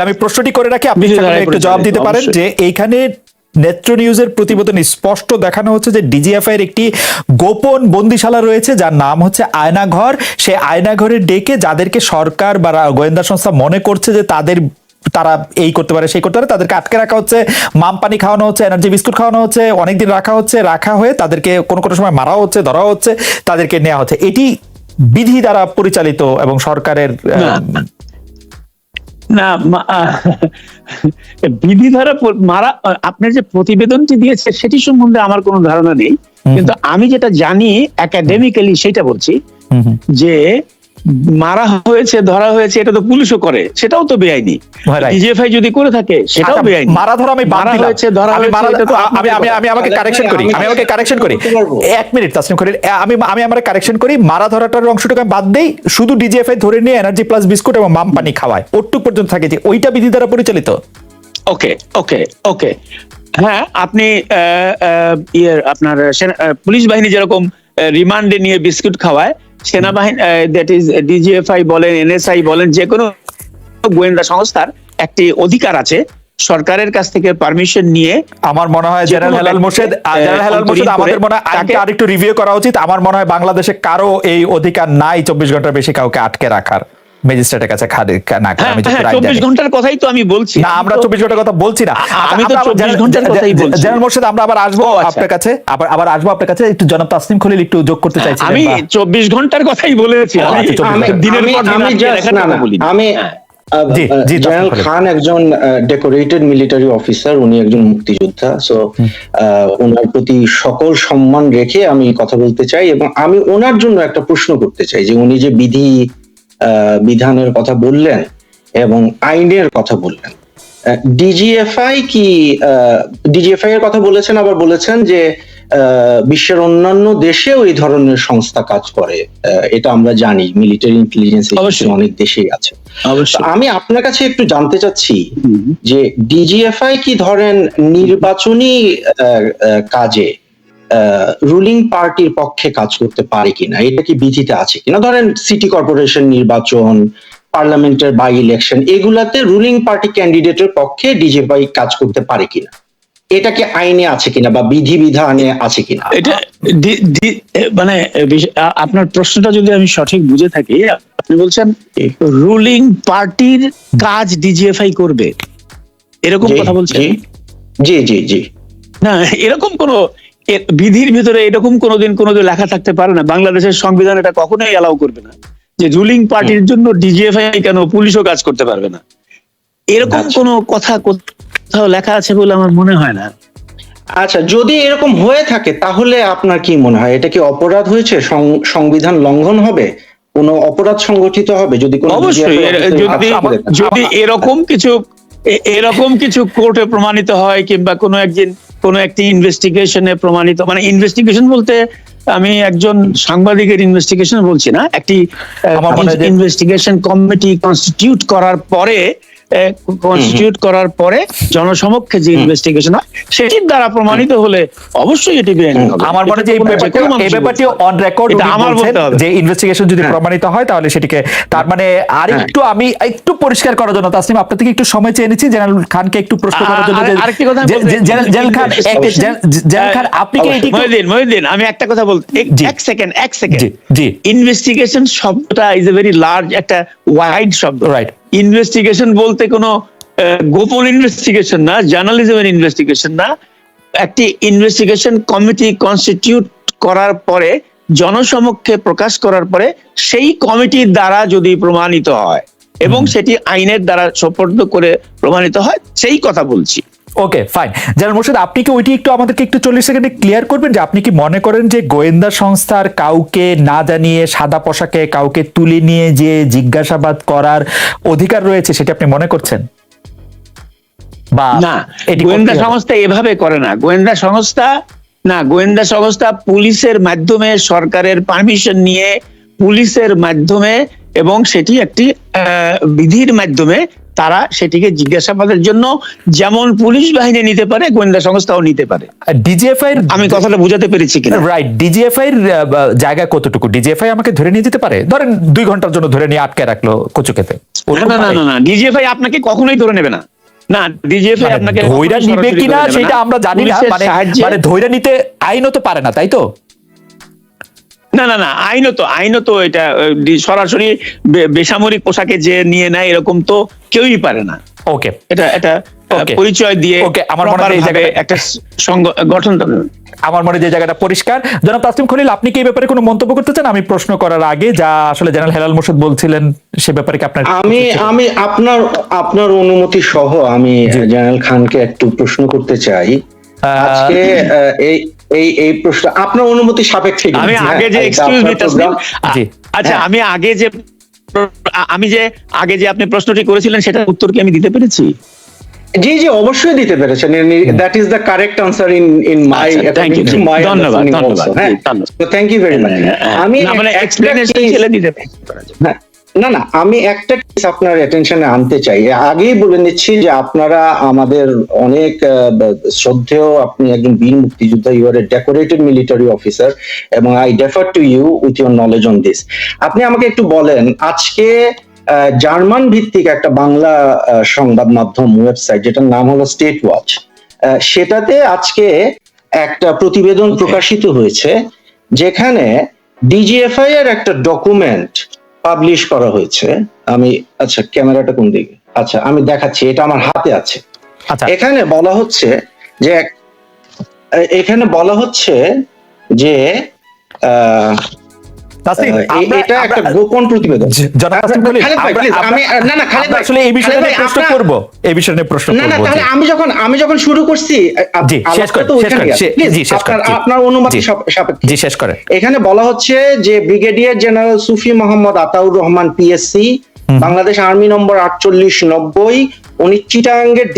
আমি প্রশ্নটি করে রাখি আপনি একটু জবাব দিতে পারেন যে এইখানে নেত্র নিউজের প্রতিবেদনে স্পষ্ট দেখানো হচ্ছে যে ডিজিএফআই এর একটি গোপন বন্দিশালা রয়েছে যার নাম হচ্ছে আয়নাঘর। সেই আয়নাঘরে ডেকে যাদেরকে সরকার বা গোয়েন্দা সংস্থা মনে করছে যে তাদের তারা এই করতে পারে সেই করতে পারে তাদেরকে আটকে রাখা হচ্ছে। মাম পানি খাওয়ানো হচ্ছে এনার্জি বিস্কুট খাওয়ানো হচ্ছে অনেকদিন রাখা হচ্ছে রাখা হয়ে তাদেরকে কোনো কোনো সময় মারা হচ্ছে ধরা হচ্ছে তাদেরকে নেওয়া হচ্ছে। এটি বিধি দ্বারা পরিচালিত এবং সরকারের না, বিধি ধারা মারা আপনার যে প্রতিবেদনটি দিয়েছে সেটি সম্বন্ধে আমার কোনো ধারণা নেই কিন্তু আমি যেটা জানি একাডেমিক্যালি সেটা বলছি। যে মারা হয়েছে ধরা হয়েছে এটা তো পুলিশও করে সেটাও তো বেআইনি. ডিজিএফআই যদি করে থাকে সেটাও আচ্ছা, বেআইনি। মারা ধরা আমি বাদ মারা দিলাম। হয়েছে ধরা আমি মারা- তো আমি আমি আমি আমাকে কারেকশন করি আমি আমি আমাকে কারেকশন করি। এক মিনিট তাসনিম করি আমি আমি আমার কারেকশন করি মারা ধরাটার অংশটুকু আমি বাদ দেই শুধু ডিজিএফআই ধরে নিয়ে এনার্জি প্লাস বিস্কুট এবং মাম পানি খাওয়ায়। ওটুক পর্যন্ত থাকে যে ওইটা বিধি দ্বারা পরিচালিত। ওকে ওকে ওকে। হ্যাঁ আপনি ইয়ের আপনার পুলিশ বাহিনী যেরকম রিমান্ডে নিয়ে বিস্কুট খাওয়ায় সেনাবাহিনী দ্যাট ইজ ডিজিএফআই বলেন এনএসআই বলেন যে কোনো গোয়েন্দা সংস্থার একটি অধিকার আছে সরকারের কাছ থেকে পারমিশন নিয়ে আমার মনে হয় জেনারেল হেলাল মোর্শেদ জেনারেল হেলাল মোর্শেদ আমাদের মনে হয় আগে আরেকটু রিভিউ করা উচিত। আমার মনে হয় বাংলাদেশে কারও এই অধিকার নাই চব্বিশ ঘণ্টার বেশি কাউকে আটকে রাখার। ম্যাজিস্ট্রেটের কাছে খাদে না হ্যাঁ আমি হ্যাঁ চব্বিশ ঘণ্টার কথাই তো আমি বলছি। না আমরা চব্বিশ ঘণ্টার কথা বলছি না। আমি তো আমরা- 24 জেনারেল- ঘণ্টার কথাই বলছি। জেনারেল মোর্শেদ আমরা আবার আসব আচ্ছা। আপনার কাছে? আবার আবার আসব আপনার কাছে? একটু জনাব তাসনিম খলিল একটু যোগ করতে চাইছি আমি চব্বিশ ঘণ্টার কথাই বলেছি। আমি আচ্ছা, 24 আমি ঘণ্টা। দিনের পর দিন আমি হ্যাঁ। জেনারেল খান একজন ডেকোরেটেড মিলিটারি অফিসার উনি একজন মুক্তিযোদ্ধা। সো ওনার প্রতি সকল সম্মান রেখে আমি কথা বলতে চাই এবং আমি ওনার জন্য একটা প্রশ্ন করতে চাই যে উনি যে বিধি বিধানের কথা বললেন এবং আইনের কথা বললেন। ডিজিএফআই কি ডিজিএফআই এর কথা বলেছেন আবার বলেছেন যে বিশ্বের অন্যান্য দেশেও এই ধরনের সংস্থা কাজ করে। এটা আমরা জানি মিলিটারি ইন্টেলিজেন্স অবশ্যই। অনেক দেশেই আছে। আমি আপনার কাছে একটু জানতে চাচ্ছি যে ডিজিএফআই কি ধরেন নির্বাচনী কাজে রুলিং পার্টির পক্ষে কাজ করতে পারে কিনা এটা কি বিধিতে আছে কিনা? ধরেন সিটি কর্পোরেশন নির্বাচন পার্লামেন্টের বাই ইলেকশন এগুলাতে রুলিং পার্টি ক্যান্ডিডেটের পক্ষে ডিজিএফআই কাজ করতে পারে কিনা? এটা কি আইনে আছে কিনা বা বিধি বিধানে আছে কিনা? এটা মানে আপনার প্রশ্নটা যদি আমি সঠিক বুঝে থাকি আপনি বলছেন রুলিং পার্টির কাজ ডিজিএফআই করবে। এরকম কথা বলছেন? জি জি জি। না এরকম কোন বিধির ভিতরে এরকম কোনোদিন কোনোদিন লেখা থাকতে পারে না। বাংলাদেশের সংবিধান এটা কখনোই অ্যালাউ করবে না। যে রুলিং পার্টির জন্য ডিজিএফআই কেন পুলিশও কাজ করতে পারবে না। এরকম আচ্ছা। কোনো কথা কোথাও লেখা আছে বলে আমার মনে হয় না। আচ্ছা যদি এরকম হয়ে থাকে তাহলে আপনার কি মনে হয়? এটা কি অপরাধ হয়েছে? সংবিধান লঙ্ঘন হবে? কোনো অপরাধ সংগঠিত হবে? যদি কোনো অবশ্যই যদি? যদি এরকম কিছু এরকম কিছু কোর্টে প্রমাণিত হয় কিংবা কোনো একদিন কোনো একটি ইনভেস্টিগেশনে প্রমাণিত মানে ইনভেস্টিগেশন বলতে আমি একজন সাংবাদিকের ইনভেস্টিগেশন বলছি না একটি ইনভেস্টিগেশন কমিটি কনস্টিটিউট করার পরে কনস্টিটিউট করার পরে জনসমক্ষে যে ইনভেস্টিগেশন হয় সেটির দ্বারা প্রমাণিত হলে অবশ্যই এটি বেআইনি হবে আমার মনে হয় যে এই ব্যাপারটি। অন রেকর্ড এটা আমার বলতে যে ইনভেস্টিগেশন যদি হ্যাঁ। প্রমাণিত হয় তাহলে সেটিকে তার মানে আর হ্যাঁ। একটু আমি একটু পরিষ্কার করার জন্য তাসনিম আপনার থেকে একটু সময় চেয়ে নিচ্ছি জেনারেল খানকে একটু প্রশ্ন করার জন্য general Khan general- general Khan আপনি কি এটি মহিউদ্দিন মহিউদ্দিন আমি একটা কথা বলতে এক- এক সেকেন্ড এক সেকেন্ড জি, জি। ইনভেস্টিগেশন শব্দটা ইজ এ ভেরি লার্জ একটা ওয়াইড শব্দ Right. ইনভেস্টিগেশন বলতে কোনো গোপন ইনভেস্টিগেশন না জার্নালিজমের ইনভেস্টিগেশন না। একটি ইনভেস্টিগেশন কমিটি কনস্টিটিউট করার পরে জনসমক্ষে প্রকাশ করার পরে সেই কমিটির দ্বারা যদি প্রমাণিত হয় এবং সেটি আইনের দ্বারা সোপর্দ করে প্রমাণিত হয় সেই কথা বলছি। ওকে ফাইন জেনারেল মোর্শেদ আপনি কি ওইটি একটু আমাদেরকে একটু চল্লিশ সেকেন্ডে ক্লিয়ার করবেন যে আপনি কি মনে করেন যে গোয়েন্দা সংস্থার কাউকে না জানিয়ে সাদা পোশাকে কাউকে তুলে নিয়ে যে জিজ্ঞাসাবাদ করার অধিকার রয়েছে সেটা আপনি মনে করছেন? বা না এটি গোয়েন্দা সংস্থা এভাবে করে না। গোয়েন্দা সংস্থা না গোয়েন্দা সংস্থা পুলিশের মাধ্যমে সরকারের পারমিশন নিয়ে পুলিশের মাধ্যমে এবং সেটি একটি আহ, বিধির মাধ্যমে তারা সেটিকে জিজ্ঞাসাবাদের জন্য যেমন পুলিশ বাহিনী নিতে পারে গোয়েন্দা সংস্থাও নিতে পারে। ডিজিএফআই আমি কথাটা বুঝাতে পেরেছি কিনা? রাইট ডিজিএফআই এর জায়গা কতটুকু? ডিজিএফআই আমাকে ধরে নিয়ে যেতে পারে? ধরেন দুই ঘণ্টার জন্য ধরে নিয়ে আটকে রাখল কচুকেতে না না না না ডিজিএফআই আপনাকে কখনোই ধরে নেবে না। না ডিজিএফআই আপনাকে ধৈরা কখনোই নিবে কিনা সেটা আমরা জানি না মানে মানে ধৈরা নিতে আইনও তো পারে না তাই তো? না না না আইনত আইনত এটা আহ, ডি- সরাসরি বেসামরিক পোশাকে যে নিয়ে নেয় এরকম তো কেউই পারে না। ওকে। এটা এটা পরিচয় দিয়ে Okay, আমার মনে হয় এই জায়গায়- একটা সংঘ গঠন। আমার মনে যে জায়গাটা পরিষ্কার। জনাব তাসলিম খলিল আপনি কি এই ব্যাপারে কোনো মন্তব্য করতে চান? আমি প্রশ্ন করার আগে যা আসলে জেনারেল হেলাল মোর্শেদ বলছিলেন সে ব্যাপারে কি আপনার আমি আমি আপনার আপনার অনুমতি সহ আমি জেনারেল খানকে একটু প্রশ্ন করতে চাই। আজকে আহ, এই এই এই প্রশ্ন আপনার অনুমতি সাপেক্ষে আমি হ্যাঁ, আগে যে এক্সকিউজ মি। আচ্ছা হ্যাঁ। আমি আগে যে আমি যে আগে যে আপনি প্রশ্নটি করেছিলেন সেটার উত্তর কি আমি দিতে পেরেছি? জি জি অবশ্যই দিতে পেরেছেন। That is the correct answer in in my you, my ধন্যবাদ, ধন্যবাদ, হ্যাঁ থ্যাংক ইউ ভেরি মাচ আমি মানে এক্সপ্লেনেশন ছেলে দিতে পেরেছি হ্যাঁ, না না আমি একটা কেস আপনার অ্যাটেনশনে আনতে চাই। আগেই বলে নিচ্ছি যে আপনারা আমাদের অনেক শ্রদ্ধেয় আপনি একজন বীর মুক্তিযোদ্ধা you are a decorated military officer এবং I defer to you with your knowledge on this আপনি আমাকে একটু বলেন আজকে জার্মান ভিত্তিক একটা বাংলা সংবাদ মাধ্যম ওয়েবসাইট যেটার নাম হলো স্টেট ওয়াচ সেটাতে আজকে একটা প্রতিবেদন প্রকাশিত হয়েছে যেখানে ডিজিএফআই এর একটা ডকুমেন্ট পাবলিশ করা হয়েছে আমি আচ্ছা ক্যামেরাটা কোন দিকে? আচ্ছা আমি দেখাচ্ছি এটা আমার হাতে আছে। আচ্ছা। এখানে বলা হচ্ছে যে এখানে বলা হচ্ছে যে আহ, এটা একটা গোপন প্রতিবেদন। জ- জনাব তাসলিম খলিল, খালেদ ভাই, আমরা- please, আমি না না খালেদ আসলে এই বিষয়ে খালেদ নিয়ে ভাই, প্রশ্ন করব এই বিষয়ে প্রশ্ন না না তাহলে আমি যখন আমি যখন শুরু করছি জি, শেষ করেন, শেষ করেন, আছে। শে- Please, জি, শেষ করেন, আপনার অনুমতি সাপেক্ষে। জি শেষ করেন এখানে বলা হচ্ছে যে brigadier general Sufi Mohammad Ataur Rahman PSC Bangladesh army number আটচল্লিশ নব্বই উনি চিটাঙ্গের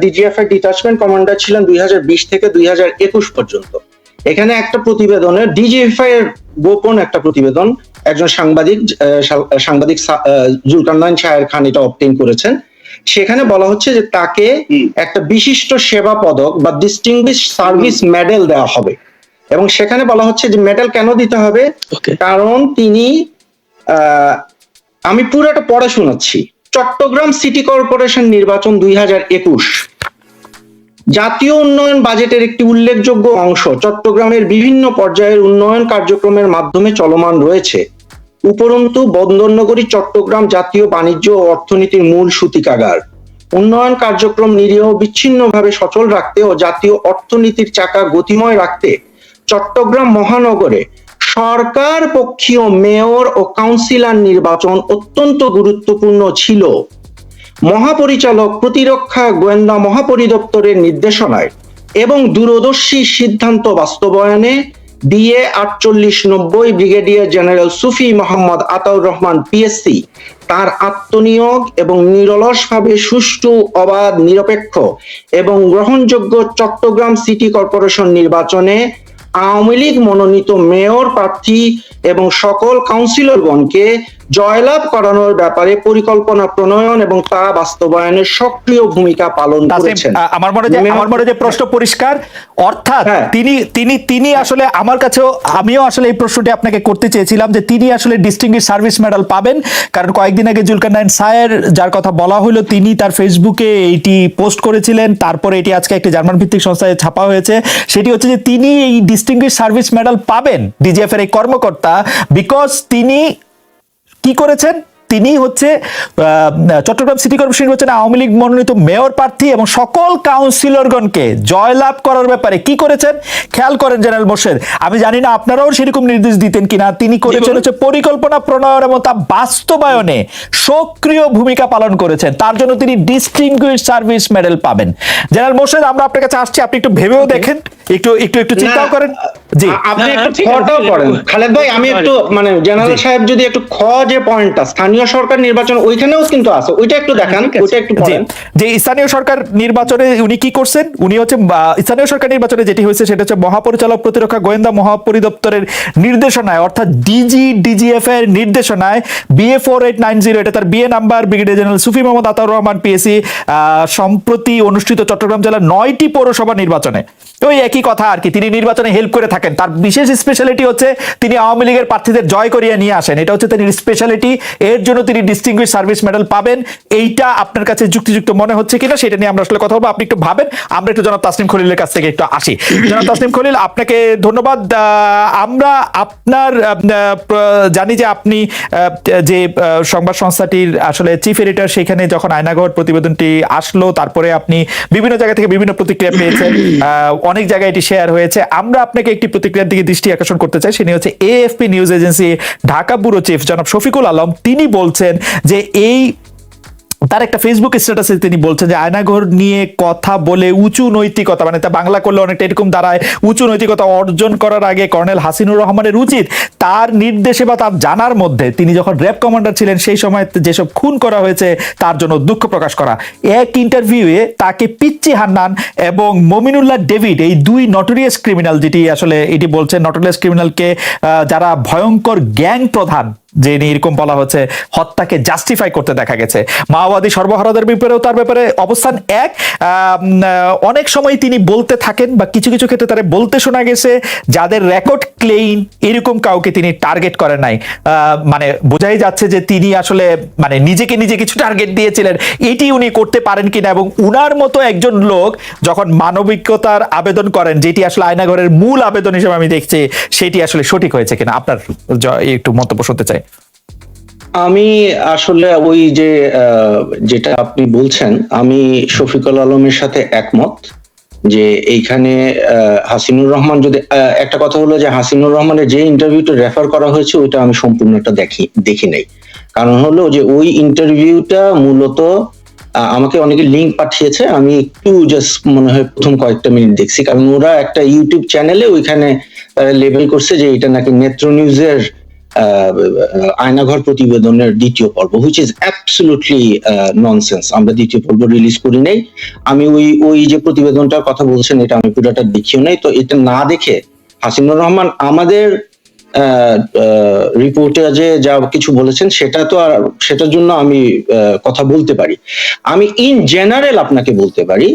ডিজিএফ এর ডিটাচমেন্ট কমান্ডার ছিলেন দুই হাজার বিশ থেকে দুই হাজার একুশ পর্যন্ত। এখানে একটা প্রতিবেদনে ডিজিএফআই এর গোপন একটা প্রতিবেদন। একজন সাংবাদিক সাংবাদিক আহ, শাহের খান এটা অবটেন করেছেন। সেখানে বলা হচ্ছে যে তাকে একটা বিশিষ্ট সেবা পদক বা ডিস্টিংগুইশ সার্ভিস মেডেল দেওয়া হবে। এবং সেখানে বলা হচ্ছে যে মেডেল কেন দিতে হবে? কারণ তিনি আহ, আমি পুরোটা পড়ে শোনাচ্ছি। চট্টগ্রাম সিটি কর্পোরেশন নির্বাচন দুই হাজার একুশ। জাতীয় উন্নয়ন বাজেটের একটি উল্লেখযোগ্য অংশ চট্টগ্রামের বিভিন্ন পর্যায়ের উন্নয়ন কার্যক্রমের মাধ্যমে চলমান রয়েছে। উপরন্তু, বন্দরনগরী, চট্টগ্রাম জাতীয় বাণিজ্য ও অর্থনীতির মূল সূতিকাগার। উন্নয়ন কার্যক্রম নিরীহ বিচ্ছিন্নভাবে সচল রাখতে ও জাতীয় অর্থনীতির চাকা গতিময় রাখতে চট্টগ্রাম মহানগরে সরকার পক্ষীয় মেয়র ও কাউন্সিলর নির্বাচন অত্যন্ত গুরুত্বপূর্ণ ছিল। মহাপরিচালক প্রতিরক্ষা গোয়েন্দা মহাপরিদপ্তরের নির্দেশনায় এবং দূরদর্শী সিদ্ধান্ত বাস্তবায়নে ডিএ আটচল্লিশ নব্বই brigadier general Sufi Mohammad Ataur Rahman PSC তার আত্মনিয়োগ এবং নিরলসভাবে সুষ্ঠু, অবাধ, নিরপেক্ষ এবং গ্রহণযোগ্য চট্টগ্রাম সিটি কর্পোরেশন নির্বাচনে আওয়ামী লীগ মনোনীত মেয়র প্রার্থী এবং সকল কাউন্সিলরগণকে জয়লাভ করানোর ব্যাপারে পরিকল্পনা প্রণয়ন এবং তা বাস্তবায়নের সক্রিয় ভূমিকা পালন করেছেন। আমার মনে হয় আমার মনে যে প্রশ্ন পরিষ্কার। অর্থাৎ হ্যাঁ। তিনি তিনি তিনি আসলে আমার কাছেও আমিও আসলে এই প্রশ্নটি আপনাকে করতে চেয়েছিলাম যে তিনি আসলে ডিস্টিংগুইশ সার্ভিস মেডাল পাবেন। কারণ কয়েকদিন আগে জুলকার নাইন সায়ের যার কথা বলা হলো তিনি তার ফেসবুকে এইটি পোস্ট করেছিলেন। তারপরে এটি আজকে একটি জার্মান ভিত্তিক সংস্থায় ছাপা হয়েছে। সেটি হচ্ছে যে তিনি এই ডিস্টিংগুইশ সার্ভিস মেডাল পাবেন ডিজিএফ এর এই কর্মকর্তা বিকজ তিনি কি করেছেন? তিনি হচ্ছে চট্টগ্রাম সিটি কর্পোরেশন নির্বাচনে আওয়ামী লীগ মনোনীত মেয়র প্রার্থী এবং সকল কাউন্সিলরগণকে জয়লাভ করার ব্যাপারে কি করেছেন? খেয়াল করেন জেনারেল মোর্শেদ আমি জানি না আপনারাও সেরকম নির্দেশ দিতেন কিনা। তিনি করেছেন হচ্ছে পরিকল্পনা প্রণয়ন এবং তা বাস্তবায়নে সক্রিয় ভূমিকা পালন করেছেন। তার জন্য তিনি ডিস্টিংগুইশ সার্ভিস মেডেল পাবেন। জেনারেল মোর্শেদ আমরা আপনার কাছে আসছি আপনি একটু ভেবেও দেখেন একটু একটু একটু চিন্তাও করেন। জি। আপনি একটু ঠিক খটাও করেন। খালেদ ভাই আমি একটু মানে জেনারেল সাহেব যদি একটু খ যে পয়েন্টটা স্থানীয় স্থানীয় সরকার নির্বাচন ওইখানেও কিন্তু আছে। ওইটা একটু দেখান ওইটা একটু পড়েন। যে স্থানীয় সরকার নির্বাচনে উনি কি করছেন? উনি হচ্ছে স্থানীয় সরকার নির্বাচনে যেটি হয়েছে সেটা হচ্ছে মহাপরিচালক প্রতিরক্ষা গোয়েন্দা মহাপরিদপ্তরের নির্দেশনায় অর্থাৎ ডিজি ডিজিএফ এর নির্দেশনায় BA four eight nine zero এটা তার BA number brigadier general Sufi Mohammad Ataur Rahman PSC সম্প্রতি অনুষ্ঠিত চট্টগ্রাম জেলার নয়টি পৌরসভা নির্বাচনে। ওই একই কথা আর কি তিনি নির্বাচনে হেল্প করে থাকেন। তার বিশেষ স্পেশালিটি হচ্ছে তিনি আওয়ামী লীগের প্রার্থীদের জয় করিয়ে নিয়ে আসেন। এটা হচ্ছে তিনি স্পেশালিটি এর জন্য তিনি ডিস্টিংগুইশ সার্ভিস মেডেল পাবেন। এইটা আপনার কাছে যুক্তিযুক্ত মনে হচ্ছে কিনা সেটা নিয়ে আমরা আসলে কথা বলব। আপনি একটু ভাবেন, আমরা একটু জনাব তাসনিম খলিলের কাছ থেকে একটু আসি। জনাব তাসনিম খলিল, আপনাকে ধন্যবাদ। আমরা আপনার জানি যে আপনি যে সংবাদ সংস্থাটির আসলে চিফ এডিটর সেখানে যখন আয়নাঘর প্রতিবেদনটি আসলো, তারপরে আপনি বিভিন্ন জায়গা থেকে বিভিন্ন প্রতিক্রিয়া পেয়েছেন। অনেক জায়গায় এটি শেয়ার হয়েছে। আমরা আপনাকে একটি প্রতিক্রিয়ার দিকে দৃষ্টি আকর্ষণ করতে চাই, সেটি হচ্ছে AFP news agency Dhaka bureau chief জনাব শফিকুল আলম। তিনি বলছেন যে এই তার একটা ফেসবুক স্ট্যাটাসে তিনি বলছেন যে আয়নাঘর নিয়ে কথা বলে উঁচু নৈতিকতা মানে তা বাংলা করলে অনেকটা এরকম দাঁড়ায়, উঁচু নৈতিকতা অর্জন করার আগে কর্নেল হাসিনুর রহমানের উচিত তার নির্দেশে বা তার জানার মধ্যে তিনি যখন র্যাব কমান্ডার ছিলেন সেই সময় যেসব খুন করা হয়েছে তার জন্য দুঃখ প্রকাশ করা। এক ইন্টারভিউয়ে তাকে পিচ্চি হান্নান এবং মমিনুল্লাহ ডেভিড, এই দুই নটোরিয়াস ক্রিমিনাল যেটি আসলে এটি বলছেন নটোরিয়াস ক্রিমিনালকে যারা ভয়ঙ্কর গ্যাং প্রধান যে এরকম বলা হচ্ছে, হত্যাকে জাস্টিফাই করতে দেখা গেছে। মাওবাদী সর্বহারাদের ব্যাপারেও তার ব্যাপারে অবস্থান এক। অনেক সময় তিনি বলতে থাকেন বা কিছু কিছু ক্ষেত্রে তারা বলতে শোনা গেছে, যাদের রেকর্ড ক্লেইন এরকম কাউকে তিনি টার্গেট করেন নাই। মানে বোঝাই যাচ্ছে যে তিনি আসলে মানে নিজেকে নিজে কিছু টার্গেট দিয়েছিলেন। এটি উনি করতে পারেন কিনা এবং উনার মতো একজন লোক যখন মানবিকতার আবেদন করেন, যেটি আসলে আয়নাঘরের মূল আবেদন হিসেবে আমি দেখছি, সেটি আসলে সঠিক হয়েছে কিনা? আপনার একটু মন্তব্য শুনতে চাই। আমি আসলে ওই যে যেটা আপনি বলছেন, আমি শফিকুল আলমের সাথে একমত যে এইখানে হাসিনুর রহমান যদি একটা কথা হলো যে হাসিনুর রহমানের যে ইন্টারভিউটা রেফার করা হয়েছে, ওইটা আমি সম্পূর্ণটা দেখি দেখি নাই। কারণ হলো যে ওই ইন্টারভিউটা মূলত আমাকে অনেকে লিঙ্ক পাঠিয়েছে, আমি একটু জাস্ট মনে হয় প্রথম কয়েকটা মিনিট দেখছি। কারণ ওরা একটা ইউটিউব চ্যানেলে ওইখানে লেবেল করছে যে এটা নাকি নেত্র নিউজের আয়নাঘর প্রতিবেদনের দ্বিতীয় পর্ব হুইচ ইজ অ্যাবসলুটলি ননসেন্স আমরা দ্বিতীয় পর্ব রিলিজ করি নাই। আমি ওই ওই যে প্রতিবেদনটার কথা বলছেন, এটা আমি পুরোটা দেখিও নাই। তো এটা না দেখে হাসিনুর রহমান আমাদের রিপোর্টে যে যা কিছু বলেছেন সেটা তো আর সেটার জন্য আমি কথা বলতে পারি। আমি ইন জেনারেল আপনাকে বলতে পারি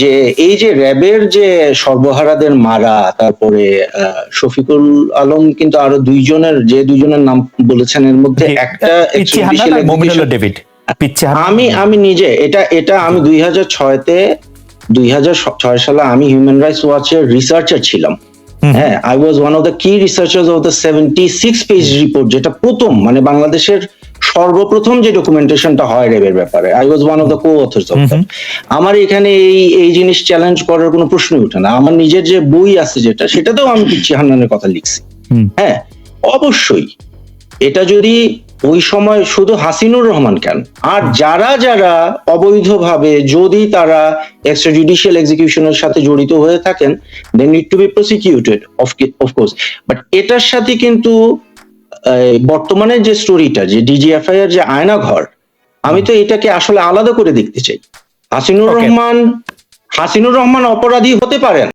যে এই যে র্যাবের যে সর্বহারাদের মারা তারপরে শফিকুল আলম কিন্তু আরও দুইজনের যে দুইজনের নাম বলেছেন এর মধ্যে একটা আমি আমি নিজে এটা এটা আমি দুই হাজার ছয়তে দুই হাজার ছয় সালে আমি হিউম্যান রাইটস ওয়াচের রিসার্চার ছিলাম। হ্যাঁ I was one of the key researchers of the seventy six page report যেটা প্রথম মানে বাংলাদেশের সর্বপ্রথম যে ডকুমেন্টেশনটা হয় রেবের ব্যাপারে। I was one of the co authors of আমার এখানে এই এই জিনিস চ্যালেঞ্জ করার কোনো প্রশ্নই ওঠে না। আমার নিজের যে বই আছে যেটা সেটাতেও আমি পিচ্ছি হান্নানের কথা লিখছি। হ্যাঁ অবশ্যই। এটা যদি ওই সময় শুধু হাসিনুর রহমান কেন? আর যারা যারা অবৈধভাবে যদি তারা এক্সট্রা জুডিশিয়াল এক্সিকিউশনের সাথে জড়িত হয়ে থাকেন they need to be prosecuted of course but এটার সাথে কিন্তু বর্তমানে যে স্টোরিটা যে ডিজিএফআই এর যে আয়নাঘর আমি তো এটাকে আসলে আলাদা করে দেখতে চাই। হাসিনুর রহমান হাসিনুর রহমান অপরাধী হতে পারেন।